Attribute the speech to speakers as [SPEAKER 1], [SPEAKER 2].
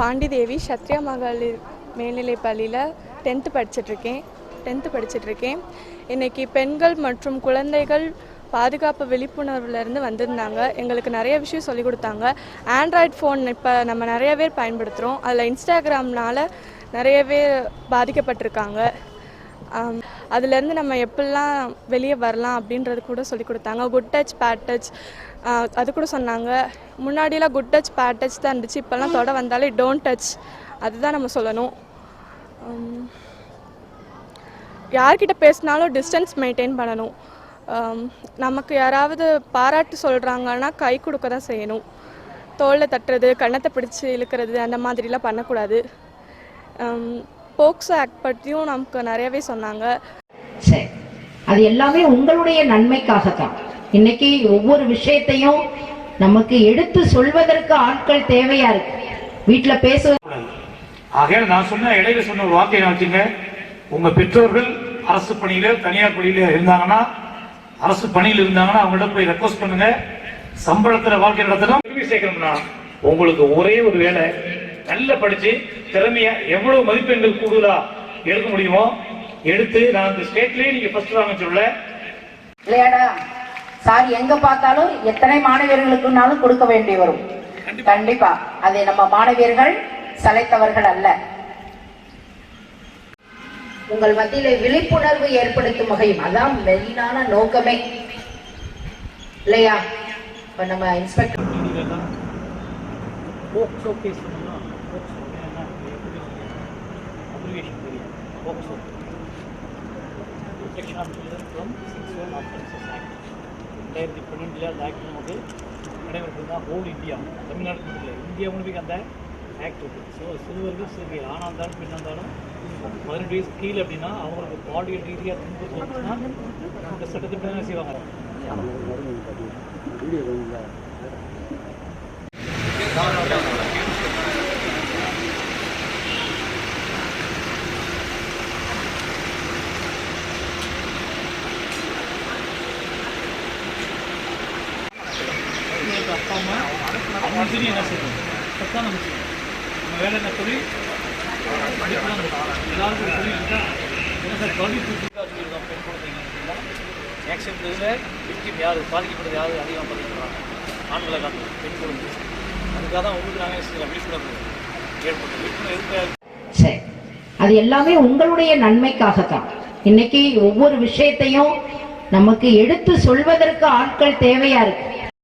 [SPEAKER 1] பாண்டிதேவி சத்யா மகளிர் மேல்நிலை பள்ளியில் டென்த்து படிச்சிட்ருக்கேன். டென்த்து படிச்சிட்ருக்கேன். இன்றைக்கி பெண்கள் மற்றும் குழந்தைகள் பாதுகாப்பு விழிப்புணர்வுலேருந்து வந்திருந்தாங்க. எங்களுக்கு நிறைய விஷயம் சொல்லிக் கொடுத்தாங்க. ஆண்ட்ராய்ட் ஃபோன் இப்போ நம்ம நிறைய பேர் பயன்படுத்துகிறோம் அதில் இன்ஸ்டாகிராம்னால நிறைய பேர் பாதிக்கப்பட்டிருக்காங்க. அதுலேருந்து நம்ம எப்படிலாம் வெளியே வரலாம் அப்படின்றது கூட சொல்லி கொடுத்தாங்க. குட் டச் பேட் டச் அது கூட சொன்னாங்க. முன்னாடிலாம் குட் டச் பேட் டச் தான் இருந்துச்சு. இப்போல்லாம் தொட வந்தாலே டோன்ட் டச் அதுதான் நம்ம சொல்லணும். யார்கிட்ட பேசினாலும் டிஸ்டன்ஸ் மெயின்டைன் பண்ணணும். நமக்கு யாராவது பாராட்டு சொல்கிறாங்கன்னா கை கொடுக்க தான் செய்யணும். தோளில் தட்டுறது கன்னத்தை பிடிச்சி இழுக்கிறது அந்த மாதிரிலாம் பண்ணக்கூடாது. போக்ஸோ ஆக்ட் பற்றியும் நமக்கு நிறையவே சொன்னாங்க.
[SPEAKER 2] சரி அது எல்லாமே உங்களுடைய நன்மைக்காகத்தான். இன்னைக்கு ஒவ்வொரு விஷயத்தையும் நமக்கு எடுத்து சொல்வதற்கு ஆட்கள் தேவையா இருக்கு. வீட்டுல பேசுவது
[SPEAKER 3] ஆகையால் நான் சொன்ன இடையில சொன்ன ஒரு வார்த்தையை வச்சுங்க. உங்க பெற்றோர்கள் அரசு பணியில தனியார் பணியில இருந்தாங்கன்னா அரசு பணியில் இருந்தாங்கன்னா அவங்கள்ட்ட போய் ரெக்வஸ்ட் பண்ணுங்க. சம்பளத்துல வாழ்க்கை நடத்தணும். திரும்பி சேர்க்கணும்னா உங்களுக்கு ஒரே ஒரு வேலை நல்லா படிச்சு திறமையா எவ்வளவு மதிப்பெண்கள் கூடுதலா எடுக்க முடியுமோ எடுத்து நான் இந்த ஸ்டேட்லயே நீங்க ஃபர்ஸ்ட் வாங்க சொல்ல.
[SPEAKER 2] இல்லையாடா? சார் எங்க பார்த்தாலும் எத்தனை மாணவியர்களுக்குனாலும் கொடுக்க வேண்டி வரும். கண்டிப்பா. அதை நம்ம மாணவியர்கள் சளைத்தவர்கள் அல்ல. உங்கள் மத்தியில விழிப்புணர்வு ஏற்படுத்தும் வகையும் அதான் மெயினான நோக்கமே. இல்லையா? இப்ப நம்ம இன்ஸ்பெக்டர்
[SPEAKER 3] போக்சோ கேஸ் பண்ணலாம் POCSO abbreviation POCSO protection of children from sexual offences act ரெண்டாயிரத்தி பன்னெண்டில் அந்த ஆக்ட் நமக்கு நடைமுறைப்படுத்தி தான் ஹோல் இந்தியா தமிழ்நாடு மட்டும் இல்லை இந்தியா முழுமைக்கு அந்த ஆக்ட் இருக்குது ஸோ சிறுவர்கள் சிறுகை ஆணாக இருந்தாலும் பெண்ணாக இருந்தாலும் பதினெட்டு வயசு கீழே அப்படின்னா அவங்களுக்கு பாலியல் ரீதியாக துன்புறுத்தல் வந்துச்சுன்னா இந்த சட்டத்திட்ட என்ன செய்வாங்க. உங்களுக்கு பார்க்காம அம்மா அவங்க சரி என்ன செய்யணும் சத்தான் நம்ம செய்யணும் நம்ம வேலை என்ன சொல்லி படிப்பு எல்லாருக்கும் ஒரு இருக்கா? என்ன சார் கல்வி தொழில் சொல்லியிருக்கோம் பெண் குழந்தைங்க மேக்ஸிமம் இதில் விக்டிம் யார்? பாதிக்கப்படுறது யார்? அதிகமாக பாதிக்கப்படுறாங்க. ஆண்களை காட்டும் பெண் குழந்தை. அதுக்காக தான் உங்களுக்கு நாங்கள் சில விழிப்புணர்வு ஏற்பட்டு விழிப்புணர்வு எதுக்காக
[SPEAKER 2] சரி அது எல்லாமே உங்களுடைய நன்மைக்காகத்தான். இன்னைக்கு ஒவ்வொரு விஷயத்தையும் நமக்கு எடுத்து சொல்வதற்கு ஆட்கள் தேவையா இருக்கு?